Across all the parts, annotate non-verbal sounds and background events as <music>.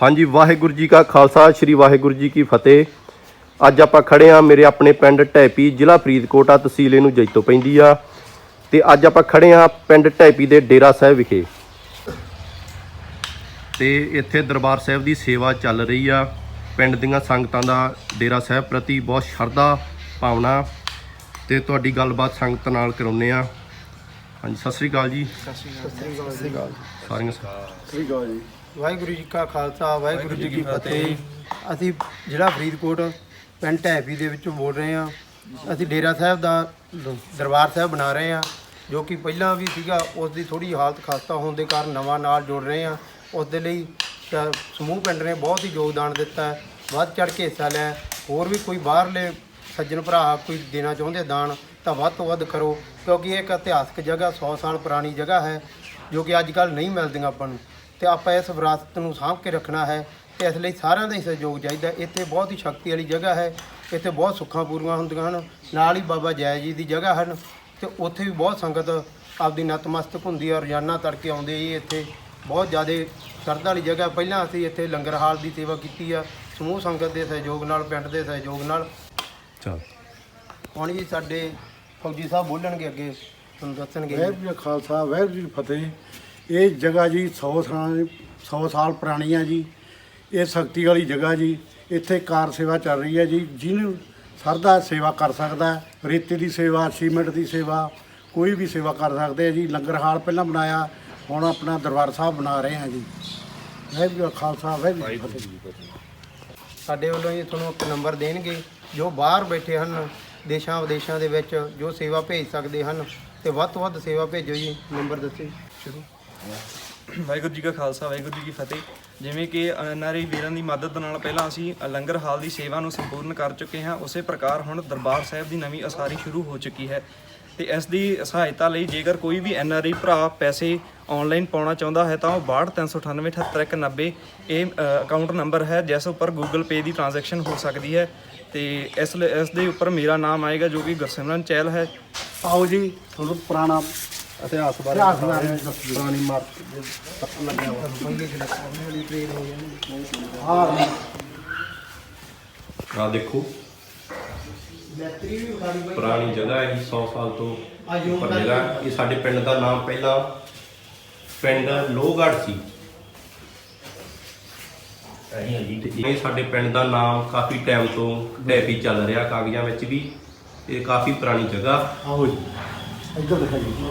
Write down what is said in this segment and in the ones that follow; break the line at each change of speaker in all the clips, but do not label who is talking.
ਹਾਂਜੀ ਵਾਹਿਗੁਰੂ ਜੀ ਕਾ ਖਾਲਸਾ ਸ੍ਰੀ ਵਾਹਿਗੁਰੂ ਜੀ ਕੀ ਫਤਿਹ। ਅੱਜ ਆਪਾਂ ਖੜੇ ਆ ਮੇਰੇ ਆਪਣੇ ਪਿੰਡ ਢੈਪੀ ਜ਼ਿਲ੍ਹਾ ਫਰੀਦਕੋਟ ਆ ਤਹਿਸੀਲ ਇਹਨੂੰ ਜੈਤੋ ਪੈਂਦੀ ਆ। ਤੇ ਅੱਜ ਆਪਾਂ ਖੜੇ ਆ ਪਿੰਡ ਢੈਪੀ ਦੇ ਡੇਰਾ ਸਾਹਿਬ ਵਿਖੇ। ਤੇ ਇੱਥੇ ਦਰਬਾਰ ਸਾਹਿਬ ਦੀ ਸੇਵਾ ਚੱਲ ਰਹੀ ਆ। ਪਿੰਡ ਦੀਆਂ ਸੰਗਤਾਂ ਦਾ ਡੇਰਾ ਸਾਹਿਬ ਪ੍ਰਤੀ ਬਹੁਤ ਸ਼ਰਧਾ ਭਾਵਨਾ। ਤੇ ਤੁਹਾਡੀ ਗੱਲਬਾਤ ਸੰਗਤ ਨਾਲ ਕਰਾਉਨੇ ਆ ਹਾਂਜੀ ਸਤਿ ਸ੍ਰੀ ਅਕਾਲ ਜੀ। ਸਾਰੀਆਂ
ਵਾਹਿਗੁਰੂ ਜੀ ਕਾ ਖਾਲਸਾ ਵਾਹਿਗੁਰੂ ਜੀ ਕੀ ਫਤਿਹ। ਅਸੀਂ ਜ਼ਿਲ੍ਹਾ ਫਰੀਦਕੋਟ ਪਿੰਡ ਢੈਪੀ ਦੇ ਵਿੱਚੋਂ ਬੋਲ ਰਹੇ ਹਾਂ। ਅਸੀਂ ਡੇਰਾ ਸਾਹਿਬ ਦਾ ਦ- ਦਰਬਾਰ ਸਾਹਿਬ ਬਣਾ ਰਹੇ ਹਾਂ ਜੋ ਕਿ ਪਹਿਲਾਂ ਵੀ ਸੀਗਾ ਉਸ ਦੀ ਥੋੜੀ ਹਾਲਤ ਖਸਤਾ ਹੋਣ ਦੇ ਕਾਰਨ ਨਵਾਂ ਨਾਲ ਜੁੜ ਰਹੇ ਹਾਂ। ਉਸ ਦੇ ਲਈ ਸ- ਸਮੂਹ ਪਿੰਡ ਨੇ ਬਹੁਤ ਹੀ ਯੋਗਦਾਨ ਦਿੱਤਾ ਹੈ। ਵੱਧ ਚੜ ਕੇ ਹਿੱਸਾ ਲਿਆ ਹੈ। ਹੋਰ ਵੀ ਕੋਈ ਬਾਹਰਲੇ ਸੱਜਣ ਭਰਾ ਕੋਈ ਦੇਣਾ ਚਾਹੁੰਦੇ ਦਾਨ ਤਾਂ ਵੱਧ ਤੋਂ ਵੱਧ ਕਰੋ। ਕਿਉਂਕਿ ਇਹ ਇੱਕ ਇਤਿਹਾਸਕ ਜਗ੍ਹਾ 100 ਸਾਲ ਪੁਰਾਣੀ ਜਗ੍ਹਾ ਹੈ ਜੋ ਕਿ ਅੱਜ ਕੱਲ੍ਹ ਨਹੀਂ ਮਿਲਦੀਆਂ ਆਪਾਂ ਨੂੰ। ਤੇ ਆਪਾਂ ਇਸ ਵਿਰਾਸਤ ਨੂੰ ਸਾਂਭ ਕੇ ਰੱਖਣਾ ਹੈ ਤੇ ਇਸ ਲਈ ਸਾਰਿਆਂ ਦਾ ਹੀ ਸਹਿਯੋਗ ਚਾਹੀਦਾ ਇੱਥੇ ਬਹੁਤ ਹੀ ਸ਼ਕਤੀ ਵਾਲੀ ਜਗ੍ਹਾ ਹੈ। ਇੱਥੇ ਬਹੁਤ ਸੁੱਖਾਂ ਪੂਰੀਆਂ ਹੁੰਦੀਆਂ ਹਨ। ਨਾਲ ਹੀ ਬਾਬਾ ਜੈ ਜੀ ਦੀ ਜਗ੍ਹਾ ਹਨ ਤੇ ਉੱਥੇ ਵੀ ਬਹੁਤ ਸੰਗਤ ਆਪਦੀ ਨਤਮਸਤਕ ਹੁੰਦੀ ਹੈ ਰੋਜ਼ਾਨਾ ਤੜਕੇ ਆਉਂਦੇ ਜੀ ਇੱਥੇ ਬਹੁਤ ਜ਼ਿਆਦਾ ਸ਼ਰਧਾ ਵਾਲੀ ਜਗ੍ਹਾ ਪਹਿਲਾਂ ਅਸੀਂ ਇੱਥੇ ਲੰਗਰ ਹਾਲ ਦੀ ਸੇਵਾ ਕੀਤੀ ਆ। ਸਮੂਹ ਸੰਗਤ ਦੇ ਸਹਿਯੋਗ ਨਾਲ ਪਿੰਡ ਦੇ ਸਹਿਯੋਗ ਨਾਲ।
ਚਲ।
ਹੁਣ ਜੀ ਸਾਡੇ ਫੌਜੀ ਸਾਹਿਬ ਬੋਲਣਗੇ ਅੱਗੇ ਤੁਹਾਨੂੰ ਦੱਸਣਗੇ।
ਵਾਹਿਗੁਰੂ ਜੀ ਖਾਲਸਾ ਵਾਹਿਗੁਰੂ ਜੀ ਫਤਿਹ। ਇਹ ਜਗ੍ਹਾ ਜੀ 100 ਸਾਲ 100 ਸਾਲ ਪੁਰਾਣੀ ਆ ਜੀ। ਇਹ ਸ਼ਕਤੀ ਵਾਲੀ ਜਗ੍ਹਾ ਜੀ। ਇੱਥੇ ਕਾਰ ਸੇਵਾ ਚੱਲ ਰਹੀ ਹੈ ਜੀ। ਜਿਹਨੂੰ ਸਰਦਾ ਸੇਵਾ ਕਰ ਸਕਦਾ ਰੇਤੇ ਦੀ ਸੇਵਾ, ਸੀਮੈਂਟ ਦੀ ਸੇਵਾ, ਕੋਈ ਵੀ ਸੇਵਾ ਕਰ ਸਕਦੇ ਆ ਜੀ। ਲੰਗਰ ਹਾਲ ਪਹਿਲਾਂ ਬਣਾਇਆ, ਹੁਣ ਆਪਣਾ ਦਰਬਾਰ ਸਾਹਿਬ ਬਣਾ ਰਹੇ ਹਾਂ ਜੀ। ਵਾਹਿਗੁਰੂ ਖਾਲਸਾ, ਵਾਹਿਗੁਰੂ ਜੀ ਕੀ ਫਤਿਹ
ਸਾਡੇ ਵੱਲੋਂ ਜੀ ਤੁਹਾਨੂੰ ਇੱਕ ਨੰਬਰ ਦੇਣਗੇ। ਜੋ ਬਾਹਰ ਬੈਠੇ ਹਨ, ਦੇਸ਼ਾਂ ਵਿਦੇਸ਼ਾਂ ਦੇ ਵਿੱਚ, ਜੋ ਸੇਵਾ ਭੇਜ ਸਕਦੇ ਹਨ, ਤੇ ਵੱਧ ਤੋਂ ਵੱਧ ਸੇਵਾ ਭੇਜੋ ਜੀ। ਨੰਬਰ ਦੱਸੋ ਜੀ ਸ਼ੁਰੂ।
ਵਾਹਿਗੁਰੂ ਜੀ ਕਾ ਖਾਲਸਾ, ਵਾਹਿਗੁਰੂ ਜੀ ਕੀ ਫਤਿਹ। ਜਿਵੇਂ ਕਿ ਐਨਆਰਆਈ ਵੀਰਾਂ ਦੀ ਮਦਦ ਨਾਲ ਪਹਿਲਾਂ ਅਸੀਂ ਲੰਗਰ ਹਾਲ ਦੀ ਸੇਵਾ ਨੂੰ ਸੰਪੂਰਨ ਕਰ ਚੁੱਕੇ ਹਾਂ, ਉਸੇ ਪ੍ਰਕਾਰ ਹੁਣ ਦਰਬਾਰ ਸਾਹਿਬ ਦੀ ਨਵੀਂ ਅਸਾਰੀ ਸ਼ੁਰੂ ਹੋ ਚੁੱਕੀ ਹੈ। ਤੇ ਇਸ ਦੀ ਸਹਾਇਤਾ ਲਈ ਜੇਕਰ ਕੋਈ ਵੀ ਐਨਆਰਆਈ ਭਰਾ ਪੈਸੇ ਆਨਲਾਈਨ ਪਾਉਣਾ ਚਾਹੁੰਦਾ ਹੈ, ਤਾਂ ਉਹ 6239878190 ਇਹ ਅਕਾਊਂਟ ਨੰਬਰ ਹੈ, ਜਿਸ ਉੱਪਰ ਗੂਗਲ ਪੇ ਦੀ ਟ੍ਰਾਂਜੈਕਸ਼ਨ ਹੋ ਸਕਦੀ ਹੈ। ਤੇ ਇਸ ਲਈ- ਇਸ ਦੇ ਉੱਪਰ ਮੇਰਾ ਨਾਮ ਆਏਗਾ, ਜੋ ਕਿ ਗੁਰਸਿਮਰਨ ਚਹਿਲ ਹੈ।
ਆਓ ਜੀ, ਤੁਹਾਨੂੰ ਪੁਰਾਣਾ
ਇਤਿਹਾਸ ਬਾਰੇ
ਇਤਿਹਾਸ ਬਾਰੇ ਦੱਸੋ।
ਪੁਰਾਣੀ ਮਾਰਕ ਪੱਤਰ ਲੱਗਿਆ ਵਾ
ਹਾਂ
ਆ ਦੇਖੋ। ਪੁਰਾਣੀ ਜਗ੍ਹਾ ਹੈ 100 ਸਾਲ ਤੋਂ ਉੱਪਰ ਜਗ੍ਹਾ। ਹੈ। ਇਹ ਸਾਡੇ ਪਿੰਡ ਦਾ ਨਾਮ ਪਹਿਲਾਂ ਪਿੰਡ ਲੋਹਗੜ੍ਹ ਸੀ। ਤੇ ਇਹ ਸਾਡੇ ਪਿੰਡ ਦਾ ਨਾਮ ਕਾਫੀ ਟਾਈਮ ਤੋਂ ਡੈਪੀ ਚੱਲ ਰਿਹਾ ਕਾਗਜ਼ਾਂ ਵਿੱਚ ਵੀ। ਇਹ ਕਾਫੀ ਪੁਰਾਣੀ ਜਗ੍ਹਾ।
ਆਓ ਜੀ। ਇੱਧਰ ਦਿਖਾਈਏ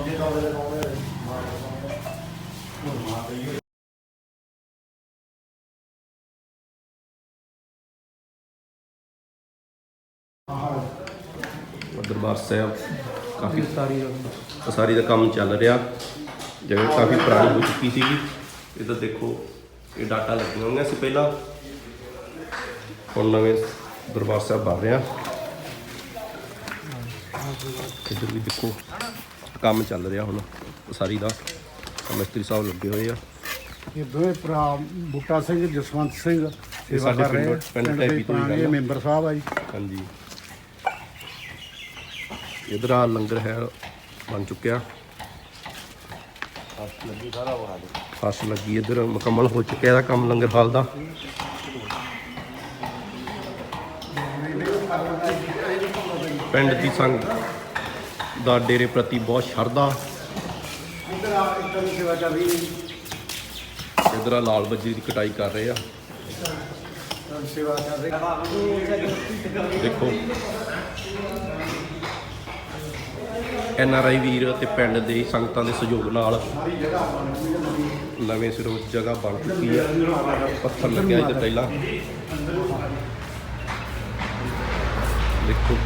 ਦਰਬਾਰ ਸਾਹਿਬ ਕਾਫੀ ਸਾਰੀ ਸਾਰੀ ਦਾ ਕੰਮ ਚੱਲ ਰਿਹਾ। ਜਗ੍ਹਾ ਕਾਫੀ ਪੁਰਾਣੀ ਹੋ ਚੁੱਕੀ ਸੀਗੀ। ਇਹਦਾ ਦੇਖੋ ਇਹ ਡਾਟਾ ਲੱਗੀਆਂ ਹੋਈਆਂ ਸੀ ਪਹਿਲਾਂ। ਹੁਣ ਨਵੇਂ ਦਰਬਾਰ ਸਾਹਿਬ ਬਣ ਰਿਹਾ। ਇੱਧਰ ਵੀ ਦੇਖੋ ਕੰਮ ਚੱਲ ਰਿਹਾ ਹੁਣ ਸਾਰੀ ਦਾ। ਮਿਸਤਰੀ ਸਾਹਿਬ ਲੱਗੇ ਹੋਏ ਆ।
ਇਹ ਦੋਵੇਂ ਭਰਾ ਬੂਟਾ ਸਿੰਘ ਜਸਵੰਤ ਸਿੰਘ ਸੇਵਾ
ਸਾਡੇ
ਕਰ ਰਹੇ ਆ।
ਪਿੰਡ- ਪਿੰਡ
ਦੇ
ਢੈਪੀ ਤੋਂ ਹੀ
ਪੁਰਾਣੇ
ਗੱਲ ਆ।
ਮੈਂਬਰ ਸਾਹਿਬ ਆ ਜੀ।
ਹਾਂਜੀ। ਇਧਰ ਆ ਲੰਗਰ ਹੈ ਬਣ ਚੁੱਕਿਆ। ਫਸ ਲੱਗੀ ਇਧਰ ਮੁਕੰਮਲ ਹੋ ਚੁੱਕਿਆ ਇਹਦਾ ਕੰਮ ਲੰਗਰ ਹਾਲ ਦਾ। ਪਿੰਡ ਦੀ ਸੰਗਤ ਦਾ ਡੇਰੇ ਪ੍ਰਤੀ ਬਹੁਤ ਸ਼ਰਧਾ।
ਇੱਧਰ ਆ ਇੱਧਰ ਦੀ ਸੇਵਾ ਚੱਲ ਰਹੀ
ਇਧਰ ਆ ਲਾਲ ਬੱਜੀ ਦੀ ਕਟਾਈ ਕਰ ਰਹੇ ਆ।
ਸੇਵਾ ਚੱਲ ਰਹੀ
ਦੇਖੋ। ਐਨ ਆਰ ਆਈ ਵੀਰ ਤੇ ਪਿੰਡ ਦੇ ਸੰਗਤਾਂ ਦੇ ਸਹਿਯੋਗ ਨਾਲ ਨਵੇਂ ਸਿਰੋਂ ਜਗ੍ਹਾ ਬਣ ਚੁੱਕੀ ਆ। ਪੱਥਰ ਲੱਗਿਆ ਇੱਧਰ ਪਹਿਲਾਂ। ਦੇਖੋ।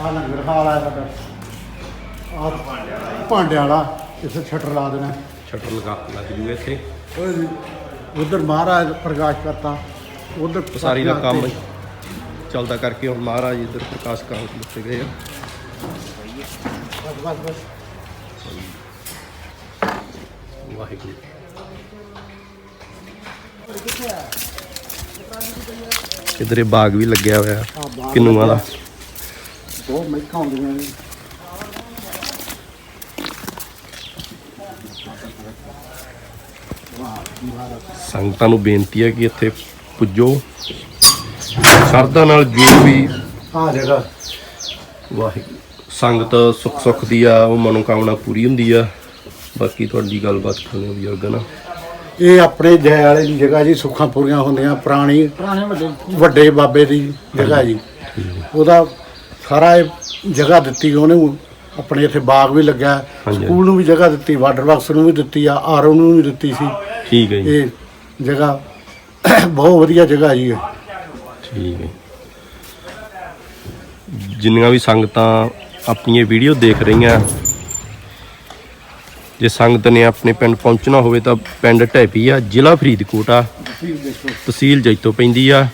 ਆ ਲੰਗਰ ਹਾਲ ਆ ਸਾਡਾ ਆ ਭਾਂਡਿਆਂ ਵਾਲਾ ਇੱਥੇ ਸ਼ਟਰ ਲਾ ਦੇਣਾ
ਸ਼ਟਰ ਲਗਾ ਲੱਗ ਜੂਗਾ ਇੱਥੇ
ਉਧਰ ਮਹਾਰਾਜ ਪ੍ਰਕਾਸ਼ ਕਰਤਾ। ਉਧਰ
ਸਾਰੀ ਦਾ ਕੰਮ ਚੱਲਦਾ ਕਰਕੇ ਹੁਣ ਮਹਾਰਾਜ ਇੱਧਰ ਪ੍ਰਕਾਸ਼ ਕਰਨ ਦਿੱਤੇ ਗਏ ਆ।
ਬਸ ਬਸ ਬਸ।
ਵਾਹਿਗੁਰੂ। ਇਧਰੇ ਬਾਗ ਵੀ ਲੱਗਿਆ ਹੋਇਆ। ਕਿੰਨੂ ਵਾਲਾ?
ਬਹੁਤ ਮਹਿਕਾਂ ਹੁੰਦੀਆਂ ਨੇ।
ਸੰਗਤਾਂ ਨੂੰ ਬੇਨਤੀ ਹੈ ਕਿ ਇੱਥੇ ਪੁੱਜੋ। ਸ਼ਰਧਾ ਨਾਲ ਜੋ ਵੀ
ਆ ਜਗਾ
ਵਾਹਿਗੁਰੂ। ਸੰਗਤ ਸੁਖ ਸੁਖ ਦੀ ਆ ਉਹ ਮਨੋਕਾਮਨਾ ਪੂਰੀ ਹੁੰਦੀ ਆ। ਬਾਕੀ ਤੁਹਾਡੀ ਗੱਲਬਾਤ ਕਰਨੀ ਬਜ਼ੁਰਗਾਂ ਨਾਲ।
ਇਹ ਆਪਣੇ ਜੈ ਵਾਲੇ ਦੀ ਜਗ੍ਹਾ ਜੀ ਸੁੱਖਾਂ ਪੂਰੀਆਂ ਹੁੰਦੀਆਂ ਪੁਰਾਣੀ ਵੱਡੇ। ਬਾਬੇ ਦੀ ਜਗ੍ਹਾ ਜੀ। ਉਹਦਾ ਸਾਰਾ ਇਹ ਜਗ੍ਹਾ ਦਿੱਤੀ ਉਹਨੇ ਆਪਣੇ ਇੱਥੇ ਬਾਗ ਵੀ ਲੱਗਿਆ
ਹਾਂਜੀ।
ਸਕੂਲ ਨੂੰ ਵੀ ਜਗ੍ਹਾ ਦਿੱਤੀ ਵਾਟਰ ਬਾਕਸ ਨੂੰ ਵੀ ਦਿੱਤੀ ਆ ਆਰਓ ਨੂੰ ਵੀ ਦਿੱਤੀ ਸੀ।
ਠੀਕ ਹੈ ਜੀ।
ਇਹ ਜਗ੍ਹਾ <coughs> ਬਹੁਤ ਵਧੀਆ ਜਗ੍ਹਾ ਜੀ ਇਹ।
ਠੀਕ ਹੈ। ਜਿੰਨੀਆਂ ਵੀ ਸੰਗਤਾਂ ਆਪਣੀਆਂ ਵੀਡੀਓ ਦੇਖ ਰਹੀਆਂ ਜੇ ਸੰਗਤ ਨੇ ਆਪਣੇ ਪਿੰਡ ਪਹੁੰਚਣਾ ਹੋਵੇ ਤਾਂ ਪਿੰਡ ਢੈਪੀ ਆ, ਜ਼ਿਲ੍ਹਾ ਫਰੀਦਕੋਟ ਆ। ਤਹਿਸੀਲ ਜੈਤੋ ਪੈਂਦੀ ਆ।